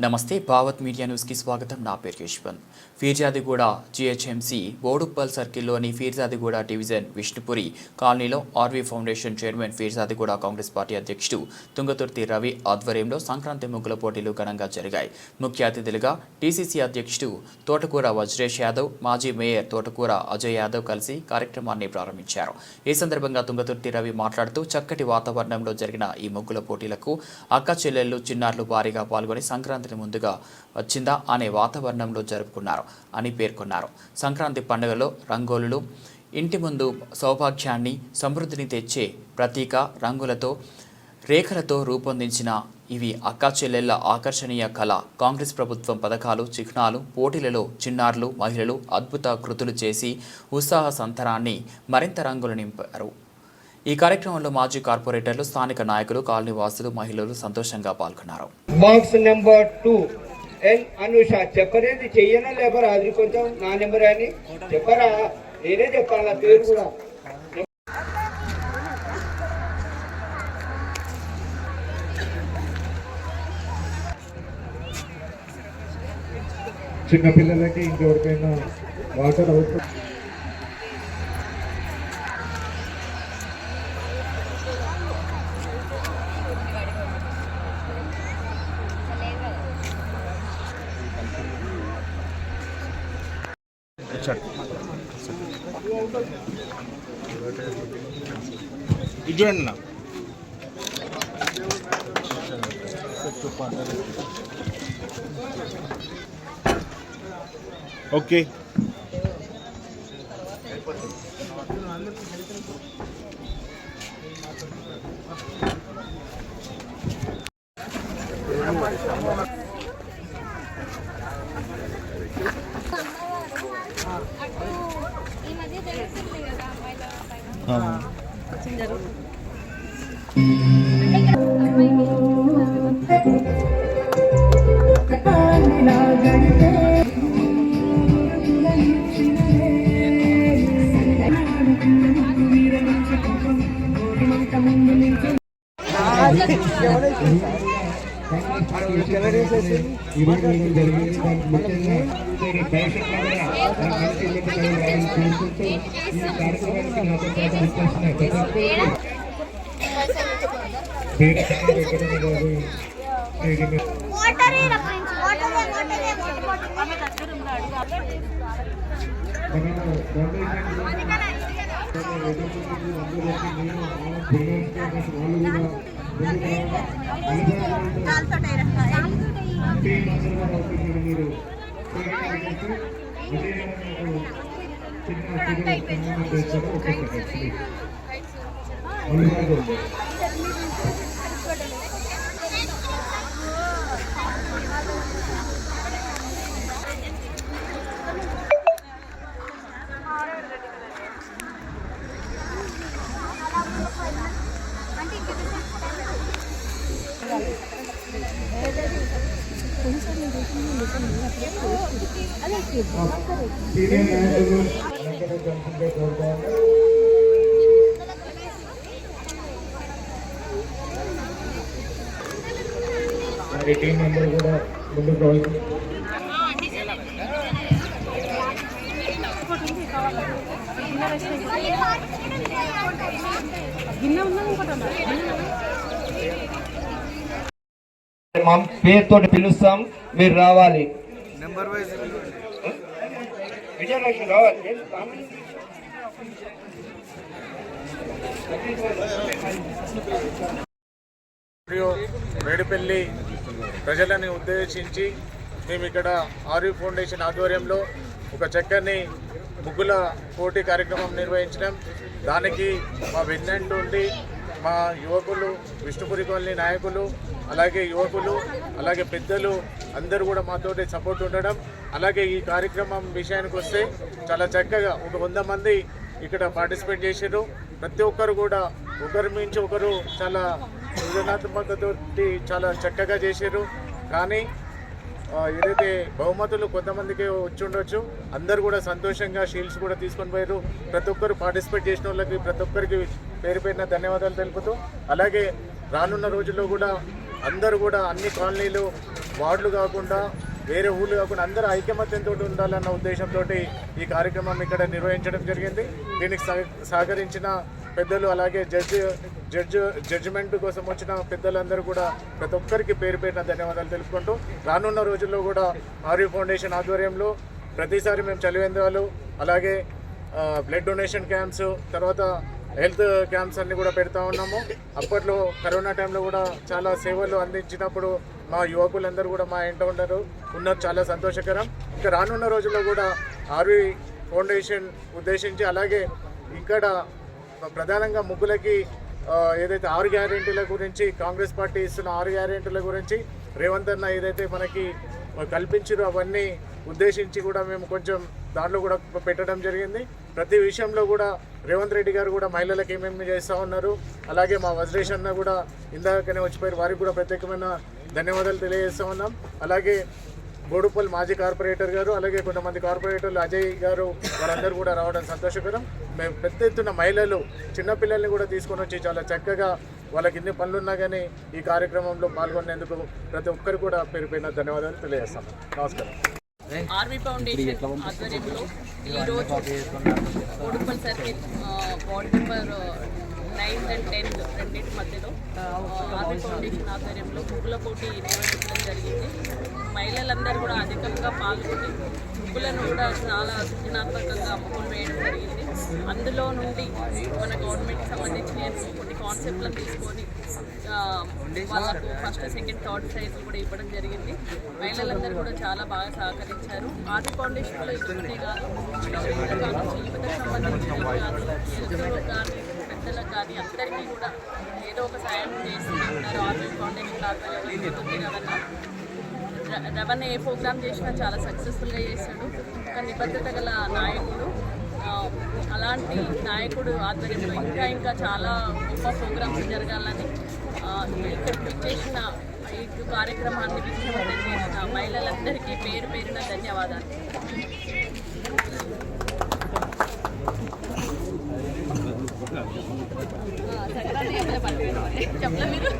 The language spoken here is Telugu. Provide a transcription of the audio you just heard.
నమస్తే భావత్ మీడియా న్యూస్కి స్వాగతం. నా పేరు యశ్వంత్. ఫీర్జాదిగూడ జిహెచ్ఎంసీ బోడుప్పల్ సర్కిల్లోని ఫీర్జాదిగూడ డివిజన్ విష్ణుపురి కాలనీలో RV foundation chairman Peerzadiguda Congress party అధ్యక్షుడు తుంగతుర్తి రవి ఆధ్వర్యంలో సంక్రాంతి ముగ్గుల పోటీలు ఘనంగా జరిగాయి. ముఖ్య అతిథులుగా టీసీసీ అధ్యక్షుడు తోటకూర వజ్రేష్ యాదవ్ మాజీ మేయర్ తోటకూర అజయ్ యాదవ్ కలిసి కార్యక్రమాన్ని ప్రారంభించారు. ఈ సందర్భంగా తుంగతుర్తి రవి మాట్లాడుతూ చక్కటి వాతావరణంలో జరిగిన ఈ ముగ్గుల పోటీలకు అక్క చెల్లెళ్ళు చిన్నారులు భారీగా పాల్గొని సంక్రాంతిని ముందుగా వచ్చిందా అనే వాతావరణంలో జరుపుకున్నారు అని పేర్కొన్నారు. సంక్రాంతి పండుగలో రంగోలులు ఇంటి ముందు సౌభాగ్యాన్ని సమృద్ధిని తెచ్చే ప్రతీక రంగులతో రేఖలతో రూపొందించిన ఇవి అక్కా చెల్లెళ్ళ ఆకర్షణీయ కళ. కాంగ్రెస్ ప్రభుత్వం పథకాలు చిహ్నాలు పోటీలలో చిన్నారులు మహిళలు అద్భుత కృతులు చేసి ఉత్సాహ సంతరాన్ని మరింత రంగులు నింపారు. ఈ కార్యక్రమంలో మాజీ కార్పొరేటర్లు స్థానిక నాయకులు కాలనీ వాసులు మహిళలు సంతోషంగా పాల్గొన్నారు. Box number two N Anusha చెప్పరేది చెయ్యనా లేబరా అది కొంచెం నా నెంబర్ అని చెప్పరా? నేనే చెప్పాను నా పేరు కూడా. చిన్న పిల్లలకి ఇంకెవరికైనా వాటర్ అవసరం? చూడండి అన్న ఓకే అటు ఈ మధ్య ఈ రోజు జరిగింది దానికి ముఖ్యంగా కోరుకుంటూ ఈ కార్యక్రమానికి నాతో పాటు ప్రతి ఒక్కరికి వాళ్ళు కూడా ముందుకు రావడం మీరు చిన్న సీనియర్ నాయకులు అలంకరించాల్సిందే కోరుతాను మరి టీం అందరూ కూడా ముందుకు రావాలి మా పేరుతో పిలుస్తాం మీరు రావాలి. మేడిపల్లి ప్రజలని ఉద్దేశించి మేము ఇక్కడ ఆర్యూ ఫౌండేషన్ ఆధ్వర్యంలో ఒక చక్కని ముగ్గుల పోటీ కార్యక్రమం నిర్వహించడం దానికి మా వెన్నంటి మా యువకులు విష్ణుపురి కాలనీ నాయకులు అలాగే యువకులు అలాగే పెద్దలు అందరూ కూడా మాతోటి సపోర్ట్ ఉండడం అలాగే ఈ కార్యక్రమం విషయానికి వస్తే చాలా చక్కగా ఒక వంద మంది ఇక్కడ పార్టిసిపేట్ చేశారు ప్రతి ఒక్కరు కూడా ఒకరి మించి ఒకరు చాలా సృజనాత్మకతో చాలా చక్కగా చేశారు కానీ ఏదైతే బహుమతులు కొంతమందికి వచ్చి ఉండొచ్చు అందరు కూడా సంతోషంగా షీల్డ్స్ కూడా తీసుకొని పోయారు ప్రతి ఒక్కరు పార్టిసిపేట్ చేసిన వాళ్ళకి ప్రతి ఒక్కరికి పేరు పేరున ధన్యవాదాలు తెలుపుతూ అలాగే రానున్న రోజుల్లో కూడా అందరూ కూడా అన్ని కాలనీలు వార్డులు కాకుండా వేరే ఊళ్ళు కాకుండా అందరూ ఐకమత్యంతో ఉండాలన్న ఉద్దేశంతో ఈ కార్యక్రమం ఇక్కడ నిర్వహించడం జరిగింది. దీనికి సహ- సహకరించిన పెద్దలు అలాగే జడ్జి జడ్జి జడ్జిమెంట్ కోసం వచ్చిన పెద్దలందరూ కూడా ప్రతి ఒక్కరికి పేరు పెట్టిన ధన్యవాదాలు తెలుపుకుంటూ రానున్న రోజుల్లో కూడా ఆర్యూ ఫౌండేషన్ ఆధ్వర్యంలో ప్రతిసారి మేము చలివేంద్రాలు అలాగే బ్లడ్ డొనేషన్ క్యాంప్స్ తర్వాత హెల్త్ క్యాంప్స్ అన్ని కూడా పెడతా ఉన్నాము. అప్పట్లో కరోనా టైంలో కూడా చాలా సేవలు అందించినప్పుడు మా యువకులందరూ కూడా మా ఇంట ఉండరు ఉన్నారు చాలా సంతోషకరం. ఇంకా రానున్న రోజుల్లో కూడా ఆర్వి ఫౌండేషన్ ఉద్దేశించి అలాగే ఇక్కడ ప్రధానంగా ముగ్గులకి ఏదైతే ఆరు గ్యారెంటీల గురించి కాంగ్రెస్ పార్టీ ఇస్తున్న ఆరు గ్యారెంటీల గురించి రేవంత్ అన్న ఏదైతే మనకి కల్పించారో అవన్నీ ఉద్దేశించి కూడా మేము కొంచెం దాంట్లో కూడా పెట్టడం జరిగింది. ప్రతి విషయంలో కూడా రేవంత్ రెడ్డి గారు కూడా మహిళలకు ఏమేమి చేస్తూ ఉన్నారు అలాగే మా వజ్రేష్ అన్న కూడా ఇందాకనే వచ్చిపోయారు. వారికి కూడా ప్రత్యేకమైన ధన్యవాదాలు తెలియజేస్తూ ఉన్నాం. అలాగే బోడుపల్లి మాజీ కార్పొరేటర్ గారు అలాగే కొంతమంది కార్పొరేటర్లు అజయ్ గారు వాళ్ళందరూ కూడా రావడం సంతోషకరం. మేము పెద్ద ఎత్తున మహిళలు చిన్నపిల్లల్ని కూడా తీసుకొని వచ్చి చాలా చక్కగా వాళ్ళకి ఎన్ని పనులు ఉన్నా కానీ ఈ కార్యక్రమంలో పాల్గొనేందుకు ప్రతి ఒక్కరు కూడా పేరు ధన్యవాదాలు తెలియజేస్తాం. నమస్కారం. ఆర్మీ ఫౌండేషన్ ఆధ్వర్యంలో ఈరోజు Kodupal circle ward number nine and ten రెండింటి మధ్యలో ఆర్మీ ఫౌండేషన్ ఆధ్వర్యంలో ముగ్గుల పోటీ నిర్వహించడం జరిగింది. మహిళలందరూ కూడా అధికంగా పాల్గొని డబ్బులను కూడా చాలా సృజనాత్మకంగా అమ్ముకొని వేయడం జరిగింది. అందులో నుండి మన గవర్నమెంట్కి సంబంధించిన కొన్ని కాన్సెప్ట్లను తీసుకొని వాళ్ళకు ఫస్ట్ సెకండ్ థర్డ్ ప్రైజ్ కూడా ఇవ్వడం జరిగింది. మహిళలందరూ కూడా చాలా బాగా సహకరించారు. ఆర్ట్ ఫౌండేషన్లో ఇక్కడే కాదు పిల్లలకు సంబంధించిన కాదు ఎల్జీలకు కానీ పెద్దలకు కానీ అందరికీ కూడా ఏదో ఒక సాయం చేసి ఉన్నారు ఆర్ట్ ఫౌండేషన్ ఆధ్వర్యంలో కదన్నా రవణ ఏ ప్రోగ్రామ్ చేసినా చాలా సక్సెస్ఫుల్గా చేశాడు. ఒక నిబద్ధత గల నాయకుడు. అలాంటి నాయకుడు ఆధ్వర్యంలో ఇంకా ఇంకా చాలా గొప్ప ప్రోగ్రామ్స్ జరగాలని ఇక్కడ చేసిన ఈ కార్యక్రమాన్ని విజయవంతం చేసిన మహిళలందరికీ పేరు పేరున ధన్యవాదాలు. చెప్పలే మీరు.